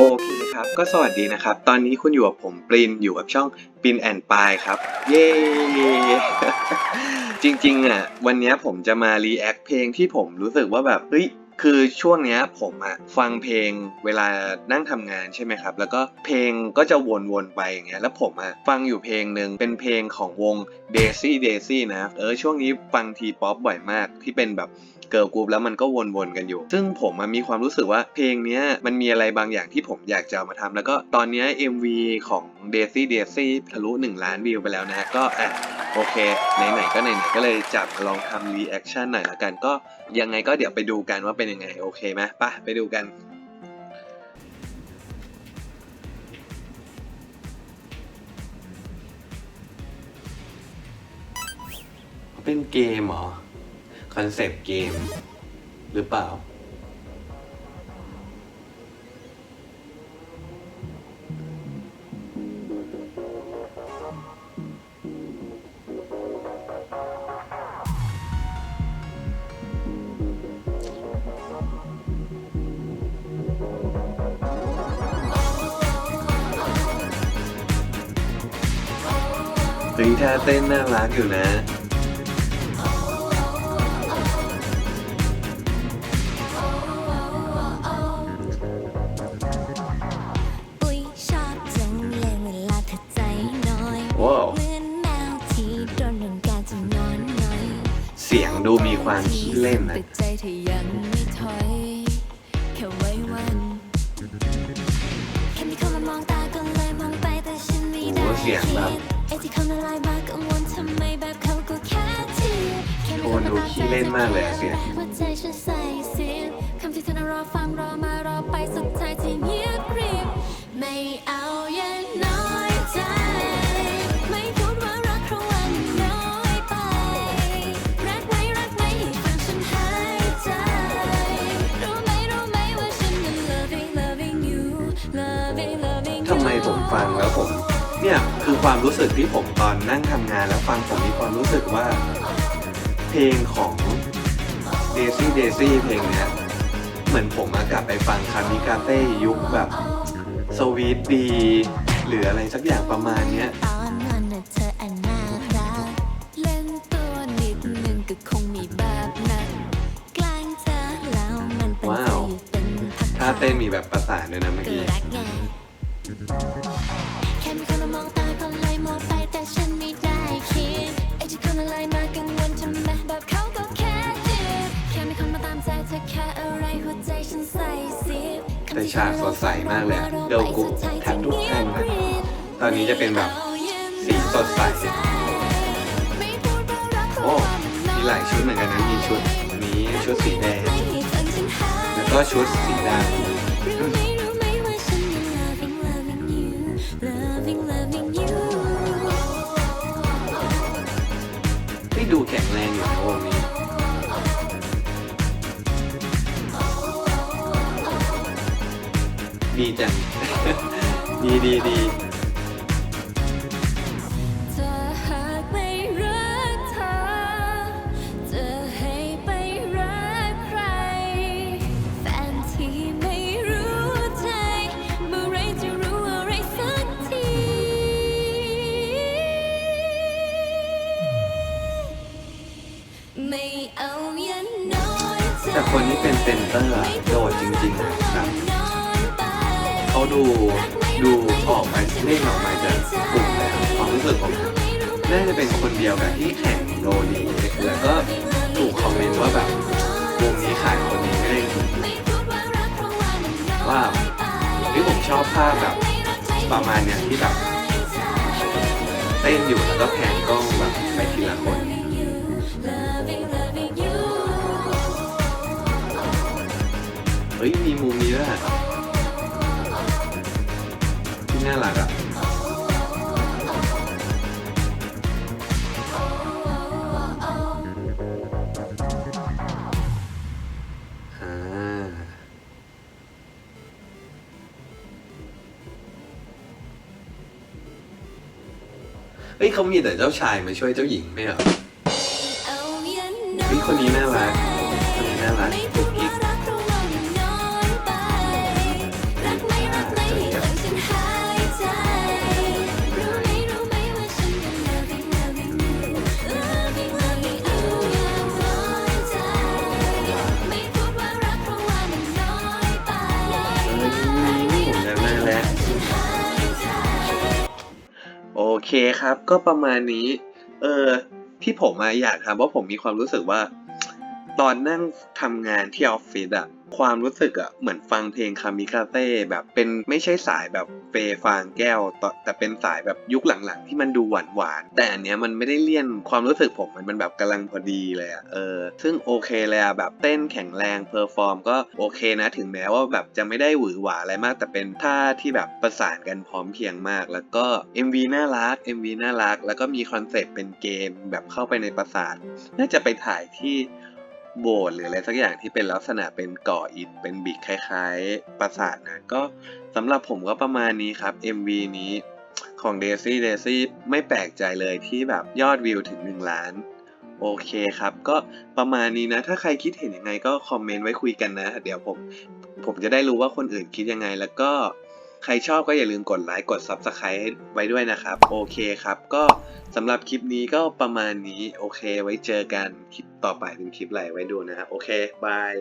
โอเคครับ ก็สวัสดีนะครับ ตอนนี้คุณอยู่กับผมปรินอยู่กับช่องปรินแอนปายครับ เย้ จริงๆอะวันนี้ผมจะมารีแอคเพลงที่ผมรู้สึกว่าแบบ เฮ้ย คือช่วงเนี้ยผมอะฟังเพลงเวลานั่งทำงานใช่ไหมครับ แล้วก็เพลงก็จะวนๆไปอย่างเงี้ยแล้วผมอะฟังอยู่เพลงหนึ่งเป็นเพลงของวง Daisy Daisy นะเออช่วงนี้ฟังทีป๊อปบ่อยมากที่เป็นแบบเกิร์ลกรุ๊ปแล้วมันก็วนๆกันอยู่ ซึ่งผมมีความรู้สึกว่าเพลงเนี้ยมันมีอะไรบางอย่างที่ผมอยากจะเอามาทำแล้วก็ตอนนี้ MV ของ Daisy Daisy ทะลุ 1 ล้านวิวไปแล้วนะก็อะ โอเคไหนๆก็ไหนๆก็เลยจับมาลองทำรีแอคชั่นหน่อยละกันก็ยังไงก็เดี๋ยวไปดูกันว่าเป็นยังไงโอเคไหมปะไปดูกัน เป็นเกมเหรอ คอนเซปต์เกม หรือเปล่า เฮ้ยท่าเต้นน่ารักอยู่นะอุ๊ยชอบจังเลยเวลาเธอใจน้อยว้าวเหมือนแมวที่โดนรังแกจนนอนน้อยเสียงดูมีความขี้เล่นนะ แต่ใจเธอยังไม่ถอย แค่ไว้วันแค่มีคนมามองตาก็เลยมองไปแต่ฉันไม่ได้โอ้เสียงแบบ คิดไอ้ ที่เขาละลายมากังวลทำไมแบบเขาก็แค่ทีโอ้คนดูขี้เล่นมากเลยอะเสียง หัวใจฉันใส่เสียงคำที่เธอน่ะรอฟังรอมารอไปสุดท้ายที่เงียบกริบไม่เอาอย่างนั้น คือความรู้สึกที่ผมตอนนั่งทำงานแล้วฟังผมมีความรู้สึกว่า เพลงของ Daisy Daisy เพลงเนี้ยเหมือนผมมากลับไปฟังคามิกาเต้ยุคแบบสวีทดีหรืออะไรสักอย่างประมาณเนี้ยถ้าเตัวนิดนึงก็คงมีแบบนั้นแกล้งเธอแล้วมันเป็นว้าวถ้าเต้นมีแบบประสานด้วยนะเมื่อก็ แต่ฉากสดใสมากเลยเดี๋ยวกูแทบทุกแท่งนะตอนนี้จะเป็นแบบสีสดใส โอ้ มีหลายชุดเหมือนกันนะ มีชุดนี้ชุดสีแดง แล้วก็ชุดสีดำไหมรู้ไหมว่าฉันยัง loving loving you loving loving you ที่ดูแข็งแรงอยู่นะวงนี้ ดีจัง ดีดีดีเธอหากไม่รักเธอ จะให้ไปรักใคร แฟนที่ไม่รู้ใจ เมื่อไรจะรู้อะไรสักที ไม่เอาอย่าน้อยใจแต่คนที่เป็นเซนเตอร์อะโดดจริงๆนะครับ เขาดูดูออกมาเล่นออกมาจากกลุ่มแล้วความรู้สึกผมนะน่าจะเป็นคนเดียวกับที่แข่งโรนี้แล้วก็ถูกคอมเมนต์ว่าแบบวงนี้ขายคนนี้ไม่ได้จริงว่าที่ผมชอบภาพแบบประมาณเนี้ยที่แบบเต้นอยู่แล้วก็แพนกล้องแบบไปทีละคนเฮ้ยมีมุมนี้ด้วย น่ารักอะเฮ้ยเขามีแต่เจ้าชายมาช่วยเจ้าหญิงไม่เหรอเฮ้ยคนนี้น่ารักคนนี้น่ารักกุ๊กกิ๊กรักไหมรัก เคครับ ก็ประมาณนี้ เออที่ผมอยากถามว่าผมมีความรู้สึกว่า ตอนนั่งทำงานที่ออฟฟิศอะ ความรู้สึกอะเหมือนฟังเพลงคามิคาเต้แบบเป็นไม่ใช่สายแบบเฟฟางแก้ว แต่เป็นสายแบบยุคหลังๆ ที่มันดูหวานหวานๆแต่อันเนี้ยมันไม่ได้เลี่ยนความรู้สึกผมมันมันแบบกำลังพอดีเลยอะเออซึ่งโอเคเลยอะแบบเต้นแข็งแรงเพอร์ฟอร์มก็โอเคนะถึงแม้ว่าแบบจะไม่ได้หวือหวาอะไรมาก แต่เป็นท่าที่แบบประสานกันพร้อมเพียงมาก แล้วก็ MV น่ารัก MV น่ารัก แล้วก็มีคอนเซปต์เป็นเกมแบบเข้าไปในปราสาทน่าจะไปถ่ายที่ โบสถ์หรืออะไรสักอย่างที่เป็นลักษณะเป็นก่ออิฐเป็นบิกคล้ายๆปราสาทนะก็สำหรับผมก็ประมาณนี้ครับ MV นี้ของ Daisy Daisy ไม่แปลกใจเลยที่แบบยอดวิวถึง 1 ล้าน โอเคครับ ก็ประมาณนี้นะ ถ้าใครคิดเห็นยังไงก็คอมเมนต์ไว้คุยกันนะ เดี๋ยวผมผมจะได้รู้ว่าคนอื่นคิดยังไงแล้วก็ใครชอบก็อย่าลืมกดไลค์กด Subscribe ไว้ด้วยนะครับ โอเคครับ ก็สำหรับคลิปนี้ก็ประมาณนี้ โอเคไว้เจอกันคลิป ต่อไปเป็นคลิปอะไรไว้ดูนะโอเคบาย